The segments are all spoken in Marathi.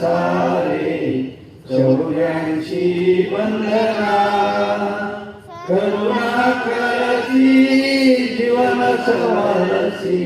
सारे शौर्यांशी बंधना करुणा करती जीवन समरसी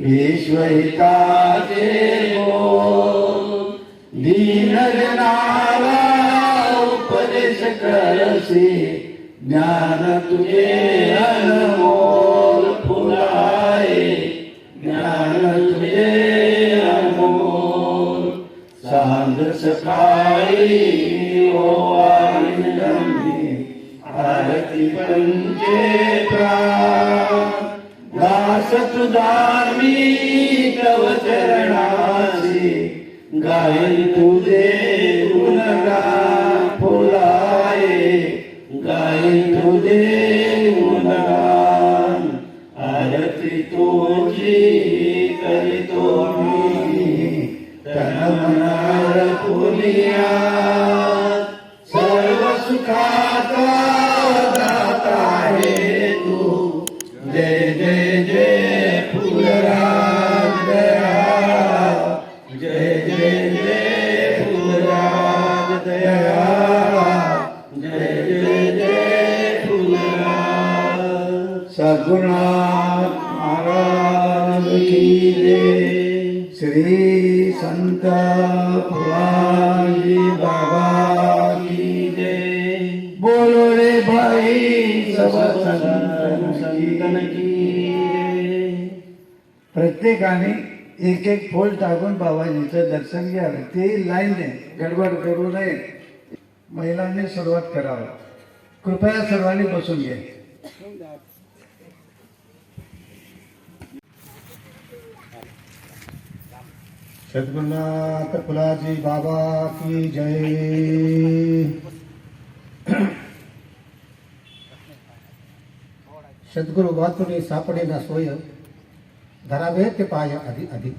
विश्वहिताचे दीन जनाला उपदेश करसी ज्ञान तुझे अनमोल फुलाए ज्ञान तुझे अनमोल. सांज सकाळी ओ आनंदी आरती पंचे प्राण सतुदामी तव चरणासी गायन तुझे कीर्तन की प्रत्येकाने एक एक फूल टाकून बाबाजीचं दर्शन घ्यावं. ते लाईनने गडबड करू नये. महिलांनी सुरुवात करावी. कृपया सर्वांनी बसून घ्या. सद्गुरुनाथ फुलाजी बाबा की जय. सद्गुरु वाचुनी सापडे ना सोय धरावे ते पाय आधी आधी.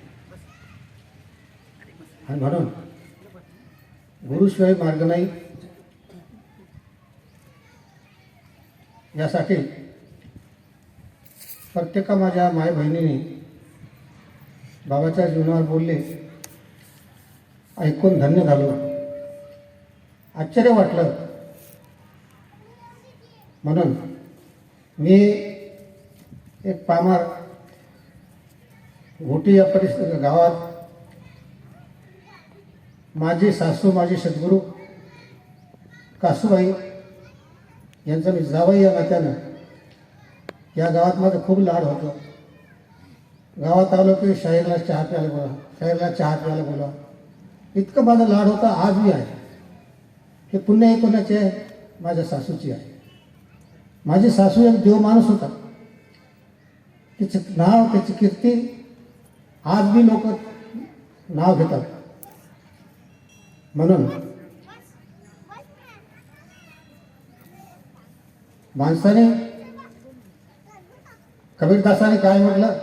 आणि म्हणून गुरुशिवाय मार्ग नाही. यासाठी प्रत्येका माझ्या माय बहिणीने बाबाच्या जीवनावर बोलले ऐकून धन्य झालो. आश्चर्य वाटलं. म्हणून मी एक पामार घोटी या परिस्थिती गावात माझी सासू माझी सद्गुरू कासूबाई यांचा मी जावई या नात्यानं या गावात माझं खूप लाड होतं. गावात आलो की शाहीरला चहा प्यायला बोला शाहीरला चहा प्यायला बोला. इतकं माझा लाड होता आज आहे. हे पुण्य कोणाचे आहे माझ्या सासूची आहे. माझी सासू एक देव माणूस होता. त्याचं नाव त्याची कीर्ती आज बी लोक नाव घेतात. म्हणून माणसाने कबीरदासाने काय म्हटलं?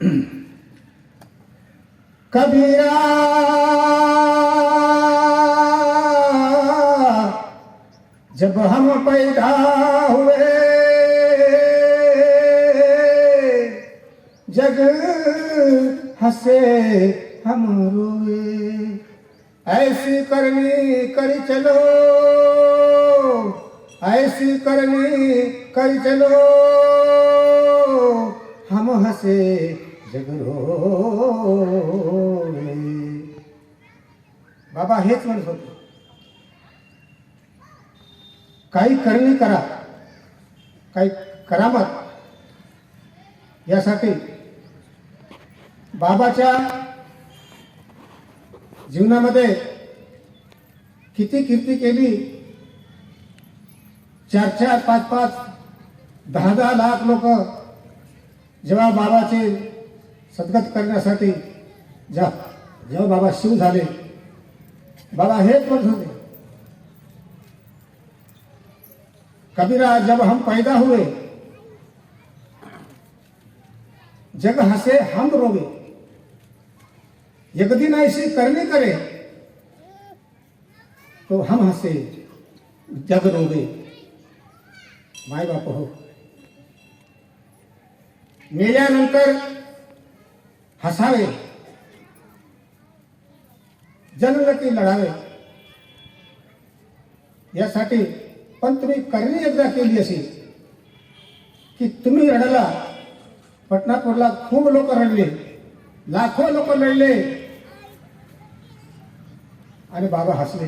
कबीरा जब हम बाबाच्या जीवनामध्ये किती कीर्ती केली? चार चार पाच पाच दहा दहा लाख लोक जेव्हा बाबाचे सद्गत करण्यासाठी जा जेव्हा बाबा शिव झाले बाबा हेच म्हणत होते कबीरा जब हम पैदा हुए जग हसे हम रोवे. एक दिन ऐसी करे तो हम हंसे जग रोगे माय बाप हो। मेल्यानंतर हसावे। जनगती लढावे। यासाठी पण तुम्ही करणी एकदा केली असेल की तुम्ही रडला पटनापूरला खूप लोक रडले लाखो लोक लढले आणि बाबा हसले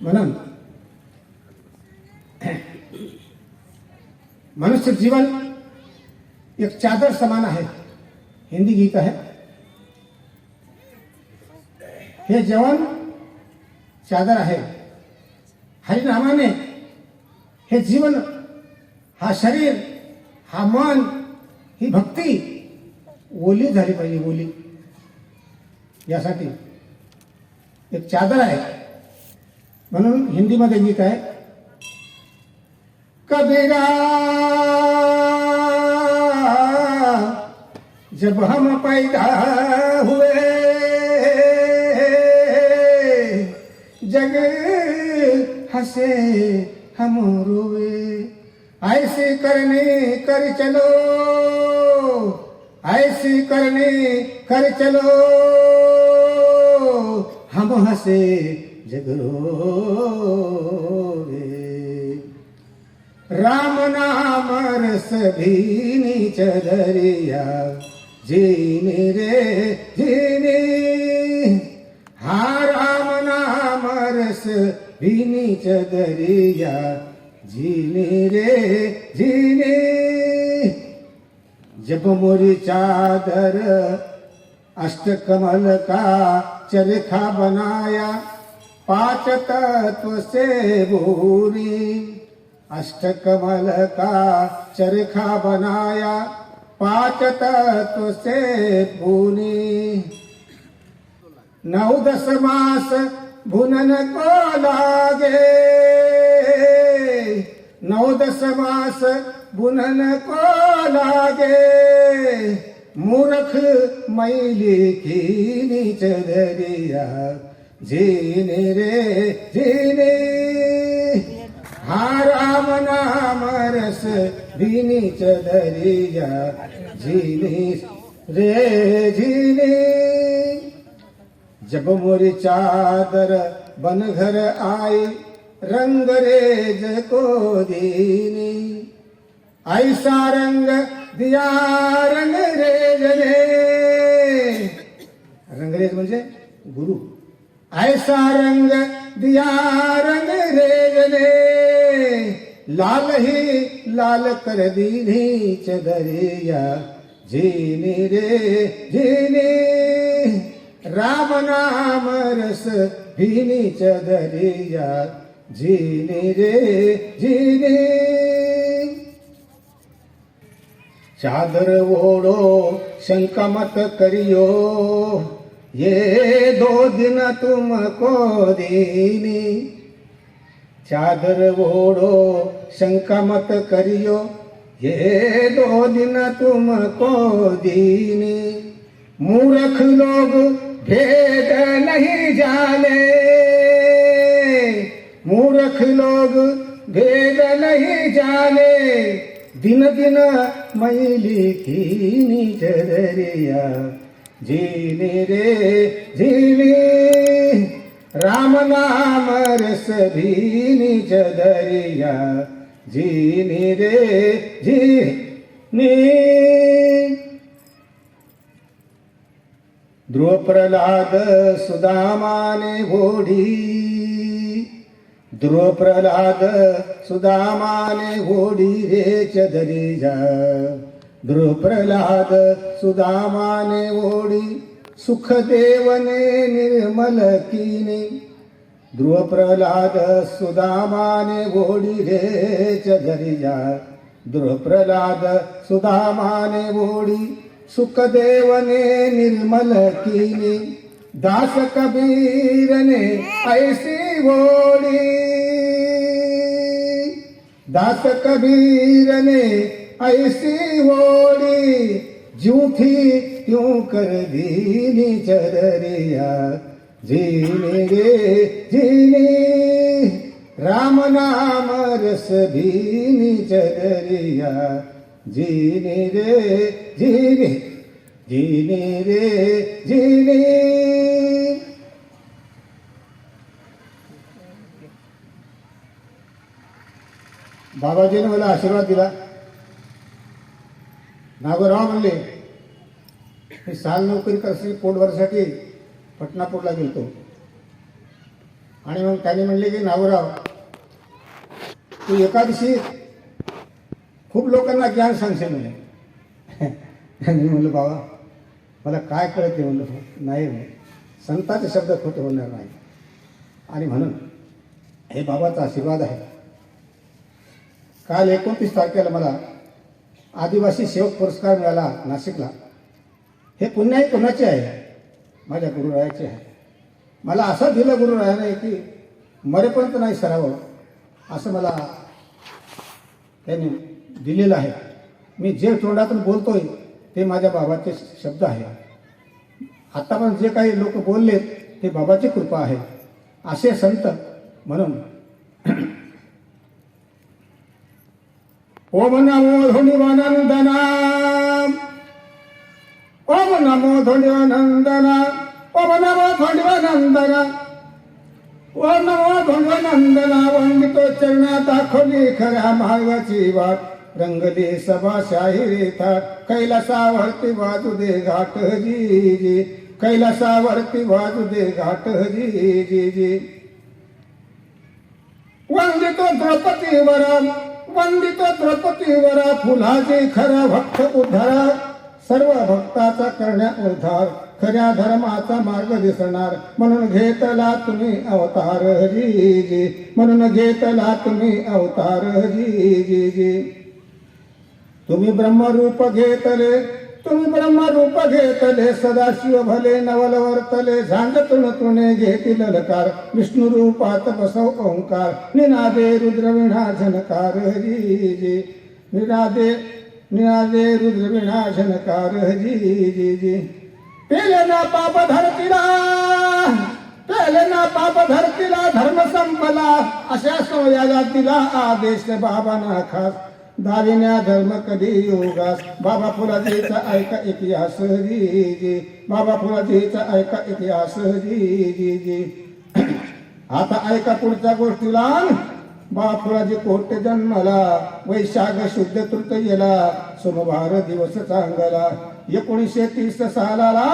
म्हणून मनुष्य जीवन एक चादर समान है। हिंदी गीत है। हे जेवण चादर आहे हरिनामाने हे जीवन, हा शरीर, हा मन, ही भक्ती, ओली झाली पाहिजे, ओली। यासाठी. एक चादर आहे. म्हणून हिंदीमध्ये गीत आहे, कबीरा, जब हम पैदा हुए, जग हंसे हम रोए, ऐसे करने कर चलो, ऐसे करने कर चलो। हम हंसे जग रोए राम नाम रस भीनी चदरिया जीने रे जीने हा राम नाम रस भीनी चदरिया जीने रे जीने जब मोरी चादर अष्टकमल का चरखा बनाया पांच तत्व से भूरी अष्टकमल का चरखा बनाया पांच तत्व से भूनी नौ दस मास भुनन को लागे नौ दस मास भुनन को लागे मूर्ख मैली की चदरिया जीने रे, जीने। राम नाम रस भीनी चदरिया जीनी रे, जीनी। जब मोरी चादर बन घर आई, रंग रेज को दीनी। ऐसा रंग दिया रंग रेज रंगरेज म्हणजे गुरु. ऐसा रंग दिया रंग रेजने लाल ही लाल कर दीनी चदरिया. जीनी रे जीनी. राम नाम रस भीनी चदरिया. जीनी रे जीनी. चादर ओढ़ो शंका मत करियो। ये दो दिन तुमको दीनी। चादर ओढ़ो शंका मत करियो। ये दो दिन तुमको दीनी। मूर्ख लोग भेद नहीं जाने। मूर्ख लोग भेद नहीं जाने। दिन दिन मैली की चदरिया जीने रे जीवी राम नाम रस भीनी चदरिया जीने रे जीनी ध्रुव प्रल्हाद सुदामाने घोडी ध्रुव प्रल्हाद सुदामाने घोडी रे चदरीजा ध्रुव प्रल्हाद सुदामाने ओढी सुखदेवने निर्मल कीने. ध्रुव प्रल्हाद सुदामाने घोडी रे चदरीजा ध्रुव प्रल्हाद सुदामाने ओढी सुखदेवने निर्मल कीने. दास कबीरने ऐसी ओढी दास कबीरने ऐसी ओढी जूठी क्यों कर दीनी चदरिया जीने रे जीने। राम नाम रस भीनी चदरिया जीने रे जीने। जीने रे जीने। बाबाजीने मला आशीर्वाद दिला. नागोराव म्हणले मी साल नोकरी करण्यासाठी पोटभरसाठी पटनापूरला गेलतो. आणि मग त्याने म्हणले की नागोराव तू एकादशी खूप लोकांना ज्ञान सांगशील म्हणे. मी म्हणलं बाबा मला काय कळते म्हणलं नाही संताचे शब्द खोटे होणार नाही आणि म्हणून हे बाबाचा आशीर्वाद आहे. काल एकोणतीस तारखेला मला आदिवासी सेवक पुरस्कार मिळाला नाशिकला. हे पुण्याही कोणाचे आहे? माझ्या गुरुरायाचे आहे. मला असं दिलं गुरुरायाने की मरेपर्यंत नाही सरावं असं मला त्यांनी दिलेलं आहे. मी जे तोंडातून बोलतोय ते माझ्या बाबाचे शब्द आहे. आत्तापर्यंत पण जे काही लोक बोललेत ते बाबाची कृपा आहे. असे संत म्हणून ओम नमो धोनिवानंदना ओम नमो धोनिवानंदना ओम नमो धोनिवानंदना ओम नमो धोनिवानंदना वंदितो चरणा दाखवली खऱ्या मार्गाची वाट रंगली सभा शाहिरी थाट कैलासावरती बाजू दे घाट जी जी। कैलासावरती बाजू दे घाट जी जी जी। वंदितो द्रौपदीवरा पंडित द्रौपदीवरा फुलाचे खरा भक्त उद्धारा. सर्व भक्ताचा करण्या उद्धार खऱ्या धर्माचा मार्ग दिसणार. म्हणून घेतला तुम्ही अवतार जी जी म्हणून घेतला तुम्ही अवतार जी जी जी तुम्ही ब्रह्मरूप घेतले तुम्ही ब्रह्मरूप घेतले सदाशिव भले नवल वर्तले झांगतुण तुने घेतील लकार विष्णू रूपात बसव ओंकार निनादे रुद्रविणा झनकार हरी जी. निनादे निनादे रुद्रविणा झनकार जी जी जी. पेले ना पाप धरतीला पेले ना पाप धरतीला धर्म संपला अशा सोयाला तिला आदेश बाबांना खास. दारिण्या धर्म कधी योगास. बाबा फुलाजीचा ऐका इतिहास जी जी बाबा फुलाजीचा ऐका इतिहास जी जी जी आता ऐका पुढच्या गोष्टीला. बाबा फुलाजी कोट जन्मला वैशाख शुद्ध तृतीयेला सोमवार दिवस चांगला. एकोणीसशे तीस सालाला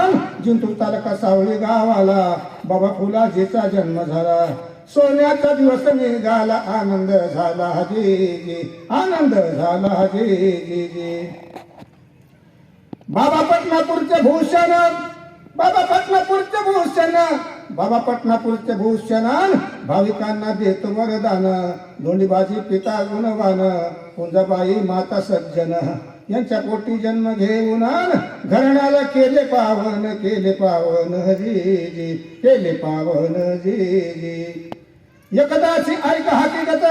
जिंतूर तालुका सावळी गावाला बाबा फुलाजीचा जन्म झाला. सोन्याचा दिवस निघाला आनंद झाला जी आनंद झाला जी जी. बाबा पटनापूरचे भूषण बाबा पटनापूरचे भूषण बाबा पटनापूरचे भूषण भाविकांना देत वरदान. धोंडीबाजी पिता गुणवान कुंजाबाई माता सज्जन. यांच्या पोटी जन्म घेऊन घरण्याला केले पावन केले पावन जी जी केले पावन जी जी. एकदाची ऐक हकीकत.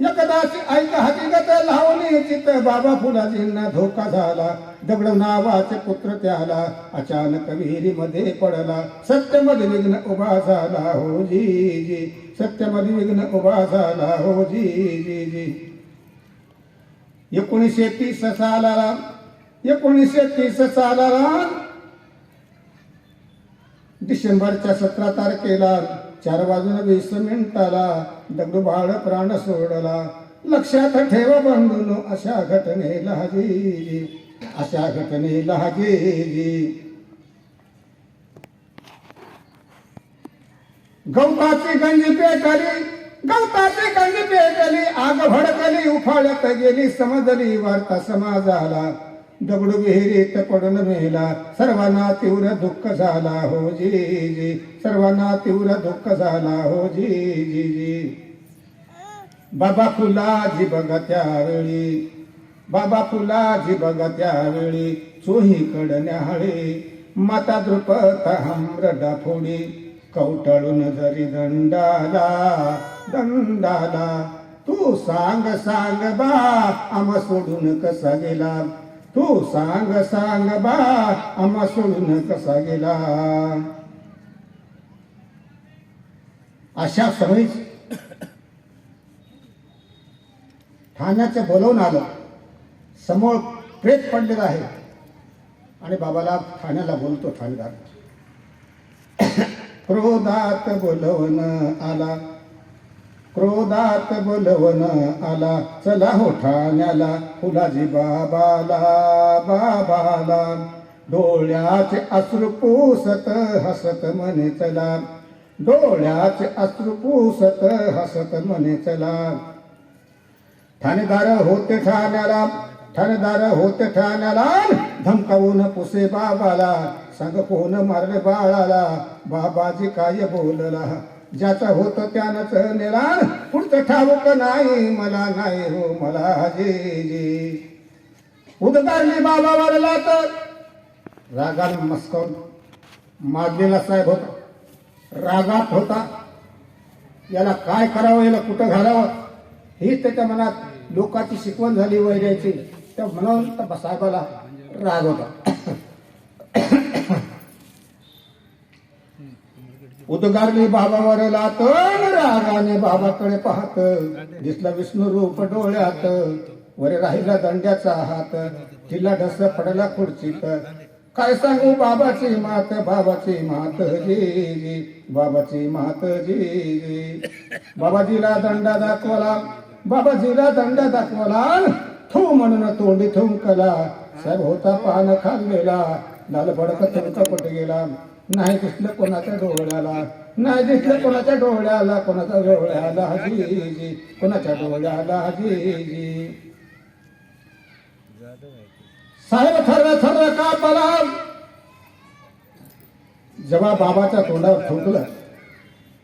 एकदाची ऐक हकीकत. लावली चित बाबा फुलाजींना धोका झाला. दगड नावाचे पुत्र त्याला. अचानक विहिरीमध्ये पडला. सत्यमध्ये विघ्न उभा झाला. हो जी जी. सत्यमध्ये विघ्न उभा झाला. हो जी जी जी. एकोणीसशे तीस सालाला एकोणीसशे तीस सालाला डिसेंबरच्या सतरा तारखेला चार वाजून वीस मिनिटाला दगडूबाळ प्राण सोडला. लक्षात ठेव बंधून अशा घटनेला जी अशा घटनेला जी गवताची गंजी पेटली गवताची गंजी पेटली आग भडकली उफाळत गेली समजली वार्ता समाजाला. दगडू विहिरीत पडून मेला. सर्वांना तीव्र दुःख झाला. हो जी जी. सर्वांना तीव्र दुःख झाला. हो जी जी जी. बाबा फुलाजी बघा त्यावेळी. बाबा फुलाजी बघा त्यावेळी. चोही कडण्याळे माता द्रुपद हमरडा फोडी. कवटाळून जरी दंडाला दंडाला. तू सांग सांग बा आम सोडून कसा गेला? तू सांग सांग बा आम्हा सोडून कसा गेला? अशा सवयी ठाण्याचं बोलवून आलं. समोर प्रेत पडलेलं आहे. आणि बाबाला ठाण्याला बोलतो ठाणेदार. क्रोधात बोलवून आला. क्रोधात बोलवन आला. चला हो ठाण्याला फुलाजी बाबाला बाबाला. डोळ्याचे अश्रू पुसत हसत म्हणे चला. डोळ्याचे अश्रू पुसत हसत म्हणे चला. ठाणेदार होते ठाण्याला ठाणेदार होते ठाण्याला. धमकावून पुसे बाबाला. सांग कोण मारले बाळाला. बाबाजी काय बोलला? ज्याचा होत त्यानंच नेला पुढचं ठाऊक नाही मला नाही हो मला जी जी. बाबा वरला तर रागाने मस्कावून माजलेला साहेब होता. रागात होता. याला काय करावं याला कुठं घालावं? हीच त्याच्या मनात लोकांची शिकवण झाली वैरायची. त्या म्हणून त्या साहेबाला राग होता. उद्गारली बाबावरला तर रागाने बाबाकडे पाहत. दिसला विष्णू रूप डोळ्यात. वरे राहिला दंड्याचा हात. तिला ढस पडला खुर्चीत. काय सांगू बाबाची मात बाबाची मात जी बाबाची मात जी. बाबाजीला दंडा दाखवला. बाबाजीला दंडा दाखवला. थू म्हणून तोंडी थुंकला. साहेब होता पान खाल्लेला. लाल भडक थुंकपट गेला. नाही दिसलं कोणाच्या डोळ्याला नाही दिसलं कोणाच्या डोळ्याला कोणाच्या डोळ्याला हजीजी जी कोणाच्या डोळ्याला हजीजी साहेब थर्र थर्र का पला जेव्हा बाबाच्या तोंडावर थुंकलं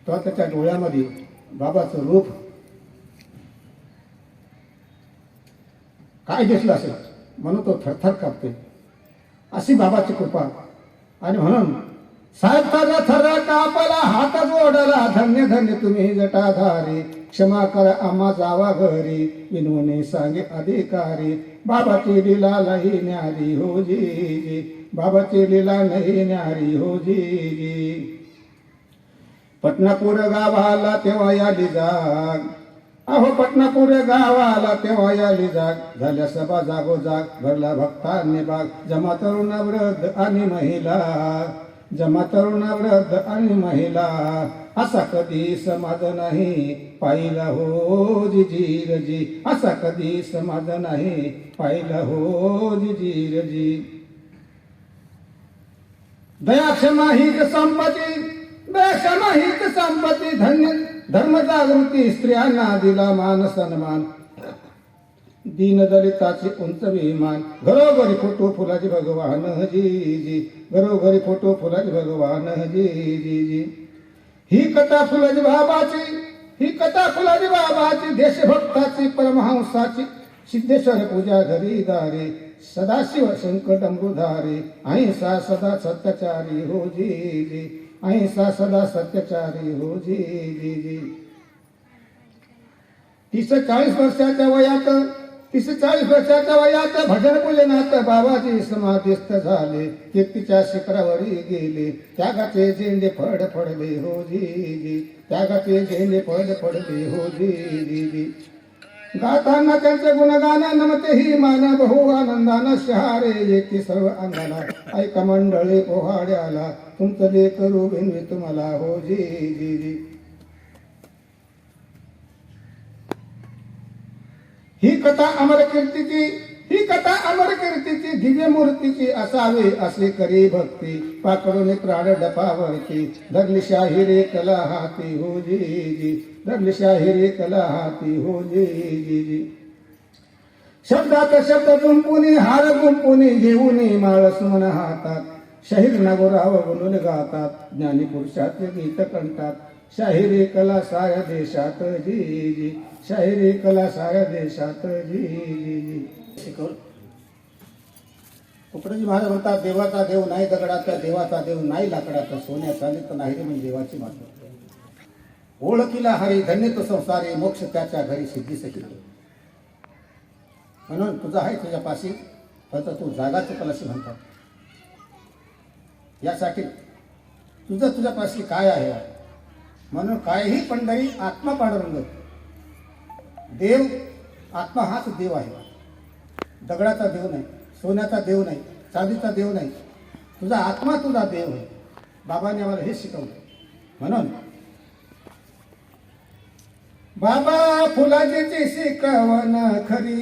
तेव्हा त्याच्या डोळ्यामध्ये बाबाचं रूप काय दिसलं असेल? म्हणून तो थरथर कापते अशी बाबाची कृपा. आणि म्हणून साहेब थरला थरला कापला हात ओढला धन्य धन्य तुम्ही जटाधारी. क्षमा कर आम्हा जावा घरी. विनवणे सांगे अधिकारी बाबाची लिला लई न्यारी हो जी जी बाबाची लीला नाही न्यारी हो जी हो जी पटनापूर गावाला तेव्हा याली जाग. अहो पटनापूर गावाला तेव्हा याली जाग. झाल्या सभा जागो जाग भरला भक्तांनी बाग जमा तरुण वृद्ध आणि महिला. जमा तरुण वृद्ध आणि महिला असा कधी समाज नाही. पाहिला हो जी जीर असा कधी समाज नाही. पाहिला हो जी जीर दया क्षमा हित संपत्ती दया क्षमा हित संपत्ती धन्य धर्म जागृती स्त्रियांना दिला मान सन्मान. दीनदलिताचे उंच विमान घरोघरी फोटो फुलाची भगवान जी जी घरोघरी फोटो फुलाचे भगवान जी जी जी. ही कथा फुलाजी बाबाची ही कथा फुलाजी बाबाची देशभक्ताची परमहंसाची. सिद्धेश्वर पूजा घरी दारे सदाशिव संकट अमृधारे अहिंसा सदा सत्याचारी हो जी जी. अहिंसा सदा सत्याचारी हो जी जी जी. तीस चाळीस वर्षाच्या वयात तीस चाळीस वर्षाच्या वयात भजन पूजनात बाबाजी समाधिस्थ झाले. कीर्तीच्या शिखरावरी गेले. त्यागाचे झेंडे फड फडले हो जी त्यागाचे झेंडे फड फडले हो जी गाताना त्यांचे गुणगान नमते ही मान बहु आनंदानं शहारे येते सर्व अंगाला. ऐका मंडळी पोहाड्याला तुमचं ले करू तुम्हाला हो जी जी जी ही कथा अमर कीर्तीची ही कथा अमर कीर्तीची दिव्य मूर्तीची असावी असे करी भक्ती. पाकडून प्राण डपावरती धरली शाहिरे कला हाती हो जी जी. धरली शाहिरे कला हाती हो जी जी जी. शब्दात शब्द गुंपुनी हार गुंपुनी घेऊन माळ सुमन हातात. शाहीर नागोराव बोलून गातात. ज्ञानी पुरुषाचे गीत कंटात शाहिरी कला साऱ्या देशात जी जी. शाहिरी कला साऱ्या देशात जी महाराज म्हणतात देवाचा देव नाही दगडाचा देवाचा देव नाही लाकडाचा सोन्याचा तर नाही रे म्हणजे देवाची मात्र ओळखीला हरी धन्य तो संसारी मोक्ष त्याच्या घरी सिद्धी सकित म्हणून तुझा आहे तुझ्यापाशी फक्त तू जागा कलाशी म्हणतात. यासाठी तुझं तुझ्यापाशी काय आहे? म्हणून कायही पंढरी आत्मा पांडुरंग देव आत्मा हाच देव आहे. दगडाचा देव नाही सोन्याचा देव नाही चांदीचा देव नाही. तुझा आत्मा तुझा देव आहे. बाबांनी आम्हाला हे शिकवलं. म्हणून बाबा फुलाची शिकवण खरी.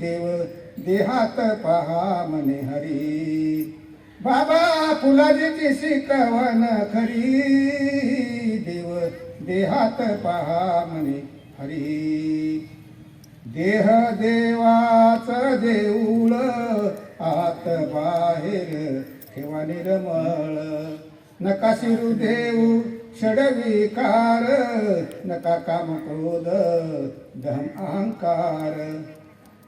देव देहात पहा म्हणे हरी. बाबा फुलाची शिकवण खरी. देव देहात पहा म्हणे हरी. देह देवाच देऊळ आत बाहेर ठेवा निर्मळ. नका शिरू देऊ षडविकार नका काम क्रोध दम अहंकार.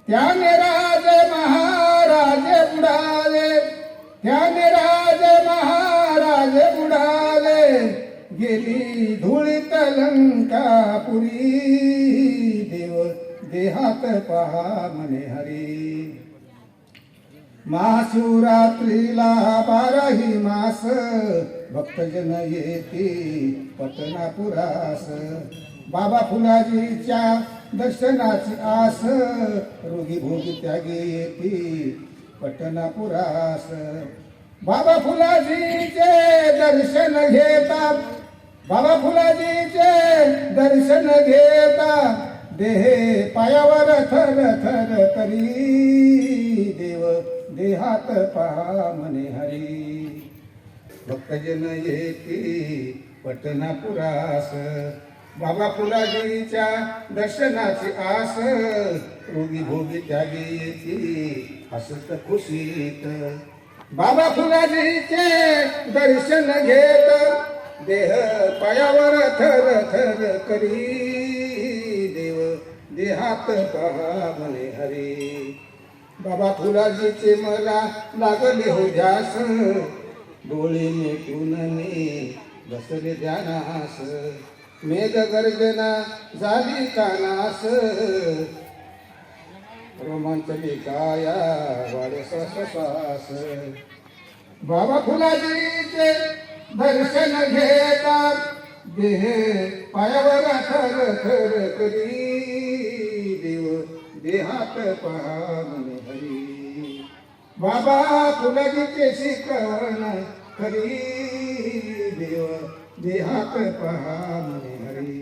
त्याने राज महाराज बुडाले त्याने राज महाराज बुडाले गेली धुळीत कलंकापुरी. देव देहात पहा मने हरी. महाशिवरात्रीला बाराही मास भक्तजन येते पटनापुरास. बाबा फुलाजीच्या दर्शनाची आस रोगी भोगी त्यागी येते पटनापुरास. बाबा फुलाजीचे दर्शन घेतात बाबा फुलाजीचे दर्शन घेता देहे पायावर थर थर करी देव देहात पहा म्हणे हरी. भक्तजन येते पटनापुरास बाबा फुलाजीच्या दर्शनाची आस. रोगी भोगी त्यागी येते हसत खुशीत. बाबा फुलाजीचे दर्शन घेत देह पायावर थर थर करी. देव देहात पहा म्हणे हरी. बाबा फुलाजीचे मला लागले हो ध्यास. डोळे मिटून मी बसले ध्यानास. मेघ गर्जना झाली कानास रोमांचली काया वाढे श्वास बाबा फुलाजीचे दर्शन घेतात. देह पायावर थर थर करी देव देहात पहा हरी. बाबा फुलगीचे शिकवण करी देव देहात पहा हरी.